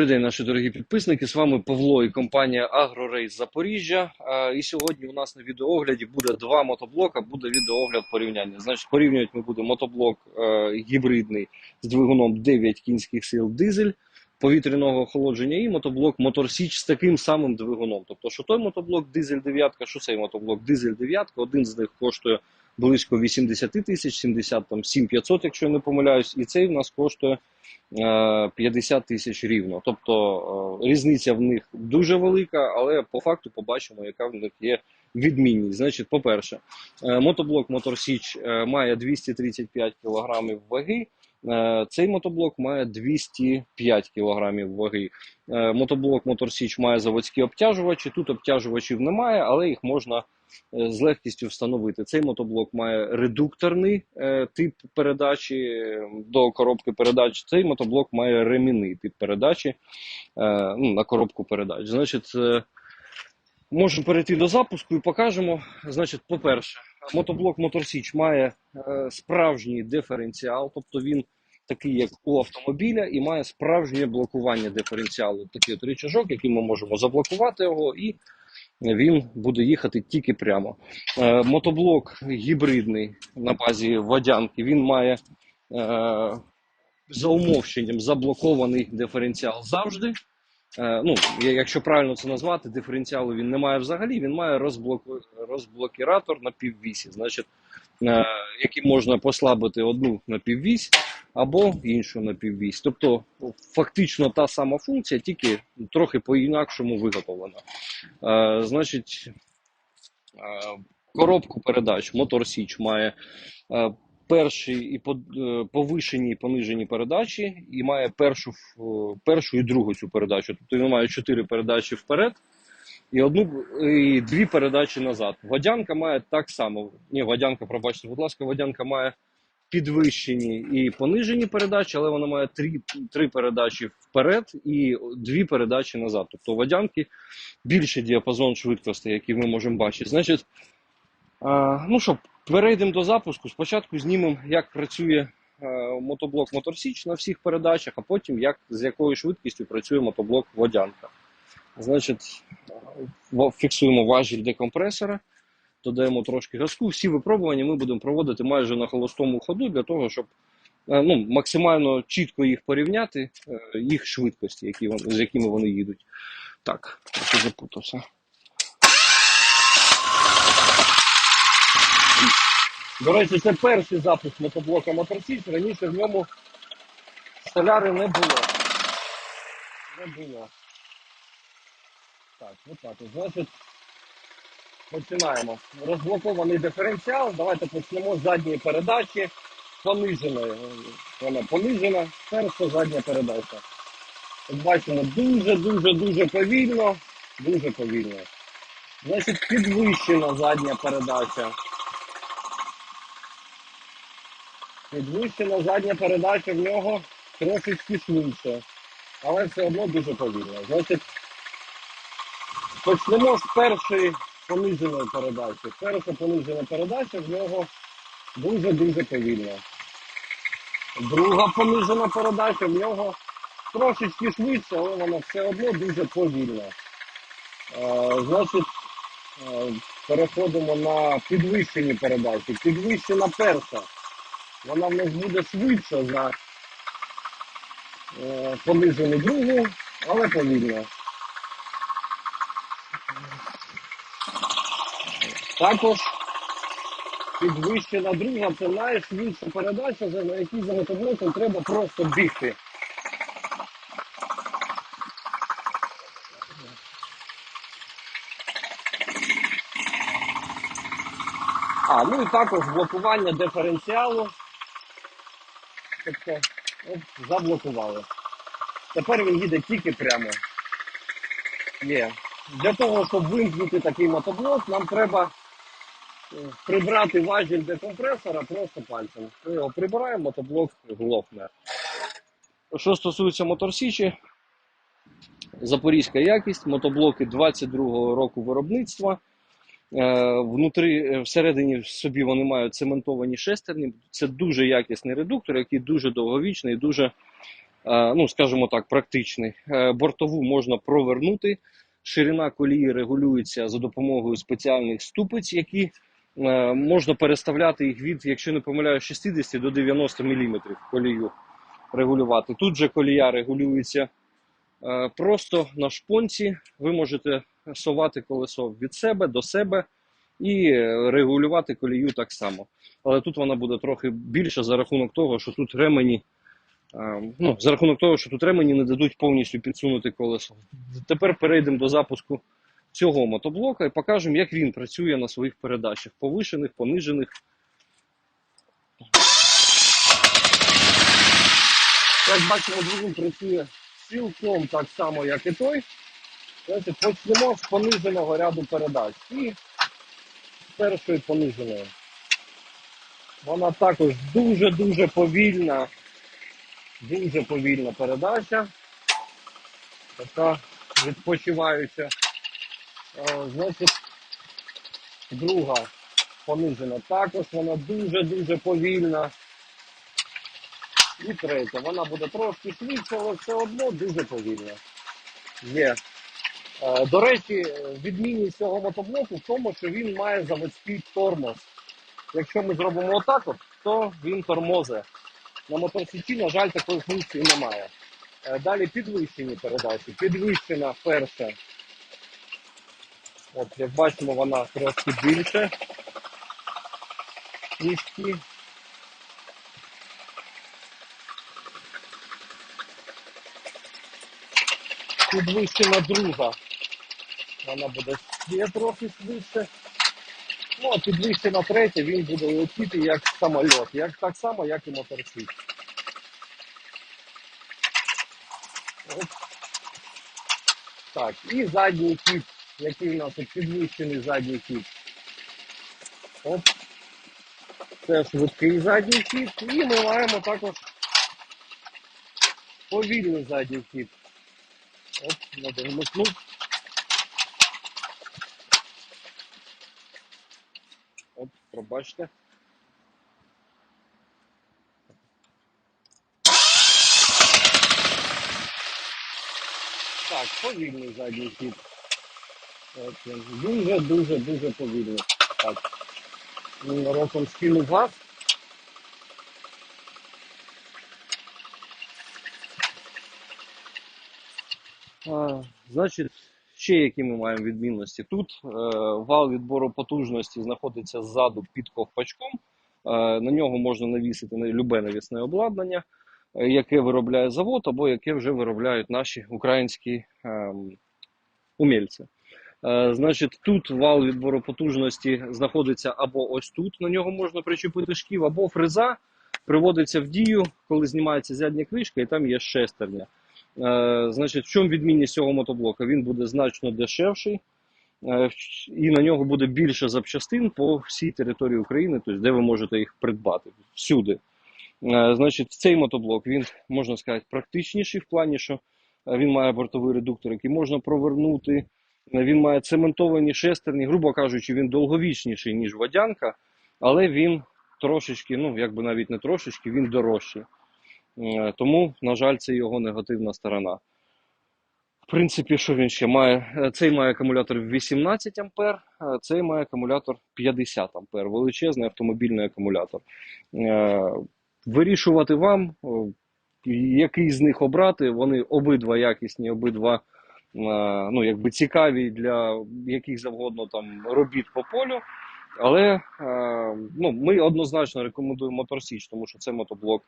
Добрий день, наші дорогі підписники. З вами Павло і компанія Агрорейс Запоріжжя. І сьогодні у нас на відеоогляді буде два мотоблока. Буде відеоогляд порівняння. Значить, порівнювати ми будемо мотоблок е, гібридний з двигуном 9 кінських сил дизель повітряного охолодження і мотоблок Моторсіч з таким самим двигуном. Тобто, що той мотоблок дизель 9, що цей мотоблок дизель 9, один з них коштує близько 80 тисяч, 70 там 7500, якщо я не помиляюсь, і цей в нас коштує е, 50 тисяч рівно. Тобто е, різниця в них дуже велика, але по факту побачимо, яка в них є відмінність. Значить, по-перше, е, мотоблок Моторсіч е, має 235 кг ваги. Е, Цей мотоблок має 205 кг ваги. Е, Мотоблок Моторсіч має заводські обтяжувачі. Тут обтяжувачів немає, але їх можна е, з легкістю встановити. Цей мотоблок має редукторний тип передачі до коробки передач. Цей мотоблок має ремінний тип передачі ну, на коробку передач. Значить, можемо перейти до запуску і покажемо. Значить, по-перше, мотоблок Моторсіч має справжній диференціал, тобто він такий, як у автомобіля, і має справжнє блокування диференціалу. Такий от рычажок, який ми можемо заблокувати його, і він буде їхати тільки прямо. Е, мотоблок гібридний на базі водянки. Він має е, за умовщенням заблокований диференціал завжди. Е, ну, якщо правильно це назвати, диференціалу він не має взагалі, він має розблок... розблокіратор на піввісі, значить, який можна послабити одну на піввісь або іншу на піввісь. Тобто, фактично та сама функція, тільки трохи по-інакшому виготовлена. Е, значить, е, коробку передач Мотор Січ має е, перші і е, повишені і понижені передачі, і має першу, першу і другу цю передачу. Тобто він має чотири передачі вперед і одну і дві передачі назад. Водянка має так само. Ні, водянка, пробачте, будь ласка, водянка має підвищені і понижені передачі, але вона має три, три передачі вперед і дві передачі назад. Тобто водянки більший діапазон швидкостей, який ми можемо бачити. Значить, а, ну що, перейдемо до запуску. Спочатку знімемо, як працює е, мотоблок Моторсіч на всіх передачах, а потім як, з якою швидкістю працює мотоблок Водянка. Значить, фіксуємо важіль декомпресора, додаємо трошки газку. Всі випробування ми будемо проводити майже на холостому ходу для того, щоб е, ну, максимально чітко їх порівняти, е, їх швидкості, які вони, з якими вони їдуть. Так, трохи запутався. До речі, це перший запуск мотоблока Моторсіч. Раніше в ньому соляри не було. Не було. Так, от. Значить, починаємо. Розблокований диференціал. Давайте почнемо з задньої передачі. Пониженої. Вона понижена. Перша задня передача. Як бачимо, дуже-дуже-дуже повільно. Дуже повільно. Значить, підвищена задня передача. Підвищена задня передача в нього трошечки швидше, але все одно дуже повільно. Значить, почнемо з першої пониженої передачі. Перша понижена передача в нього дуже-дуже повільна. Друга понижена передача в нього трошечки швидше, але вона все одно дуже повільна. Е, значить, е, переходимо на підвищені передачі. Підвищена перша вона в нас буде швидше за е, понижену другу, але повільно. Також підвищена друга це найшвидша передача, на якій за мотоблоком треба просто бігти. А, ну і також блокування диференціалу. Тобто, от, заблокували. Тепер він їде тільки прямо. Є. Для того, щоб вимкнути такий мотоблок, нам треба прибрати важіль декомпресора просто пальцем. Ми його прибираємо, мотоблок глохне. Що стосується моторсічі, запорізька якість, мотоблоки 22-го року виробництва. Е, Внутрі, е, всередині в собі вони мають цементовані шестерні. Це дуже якісний редуктор, який дуже довговічний, дуже е, ну скажімо так, практичний. Бортову можна провернути. Ширина колії регулюється за допомогою спеціальних ступиць, які можна переставляти їх від, якщо не помиляю, 60 до 90 мм колію регулювати. Тут же колія регулюється е, просто на шпонці. Ви можете совати колесо від себе до себе і е, регулювати колію так само. Але тут вона буде трохи більша за рахунок того, що тут ремені. е, Ну, за рахунок того, що тут ремені не дадуть повністю підсунути колесо. Тепер перейдемо до запуску цього мотоблока і покажемо, як він працює на своїх передачах, повишених, понижених. Як бачимо, двигун працює цілком так само, як і той. Значить, почнемо з пониженого ряду передач. І з першої пониженої. Вона також дуже-дуже повільна, дуже повільна передача. Така відпочиваюча. Е, Значить, друга понижена також, вона дуже-дуже повільна. І третя, вона буде трошки швидше, але все одно дуже повільна. Є. Е, До речі, відмінність цього мотоблоку в тому, що він має заводський тормоз. Якщо ми зробимо отак, то він тормозе. На моторсічі, на жаль, такої функції немає. Е, Далі підвищені передачі. Підвищена перша. От, як бачимо, вона трошки більше, ніж ті. Підвищена друга. Вона буде ще трохи швидше. Ну, а підвищена третя, він буде летіти як самольот, як так само, як і моторсик. От. Так, і задній кіт, який у нас тут підвищений задній кіт. Оп. Це швидкий задній кіт. І ми маємо також повільний задній кіт. Оп, надо вмикнути. Оп, пробачте. Так, повільний задній хід. От він. Дуже, дуже, дуже повільний. Так. Роком скинув значить, ще які ми маємо відмінності. Тут е, вал відбору потужності знаходиться ззаду під ковпачком. Е, на нього можна навісити на любе навісне обладнання, е, яке виробляє завод, або яке вже виробляють наші українські е, умільці. Е, значить, тут вал відбору потужності знаходиться або ось тут, на нього можна причепити шків, або фреза приводиться в дію, коли знімається задня кришка, і там є шестерня. Е, значить, в чому відмінність цього мотоблока? Він буде значно дешевший, е, і на нього буде більше запчастин по всій території України, тобто де ви можете їх придбати всюди. Значить, цей мотоблок він можна сказати практичніший в плані, що він має бортовий редуктор, який можна провернути. Е, Він має цементовані шестерні, грубо кажучи, він довговічніший, ніж водянка, але він трошечки, ну якби навіть не трошечки, він дорожчий. Е, Тому, на жаль, це його негативна сторона. В принципі, що він ще має? Е, Цей має акумулятор 18 ампер, цей має акумулятор 50 ампер. Величезний автомобільний акумулятор. Вирішувати вам, який з них обрати. Вони обидва якісні, обидва ну, якби цікаві для яких завгодно там робіт по полю. Але е, ну, ми однозначно рекомендуємо Моторсіч, тому що це мотоблок.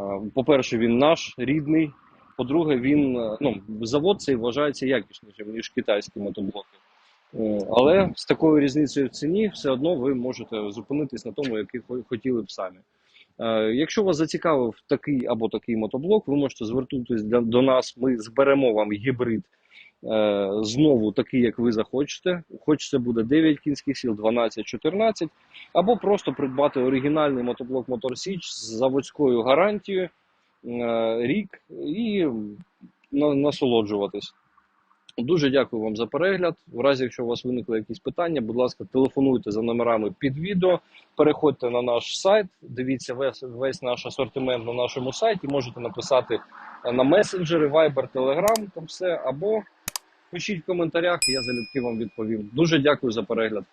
Е, По-перше, він наш рідний. По-друге, він е, ну, завод цей вважається якіснішим, ніж китайські мотоблоки. Е, Але з такою різницею в ціні все одно ви можете зупинитись на тому, який хотіли б самі. Е, Якщо вас зацікавив такий або такий мотоблок, ви можете звернутися до нас. Ми зберемо вам гібрид е, Е, знову такий, як ви захочете, хоч це буде 9 кінських сіл, 12-14, або просто придбати оригінальний мотоблок Мотор Січ з заводською гарантією е, рік і насолоджуватись. Дуже дякую вам за перегляд. В разі, якщо у вас виникли якісь питання, будь ласка, телефонуйте за номерами під відео, переходьте на наш сайт, дивіться весь весь наш асортимент на нашому сайті. Можете написати на месенджери, Viber, Telegram, там все або пишіть в коментарях, я залюбки вам відповім. Дуже дякую за перегляд.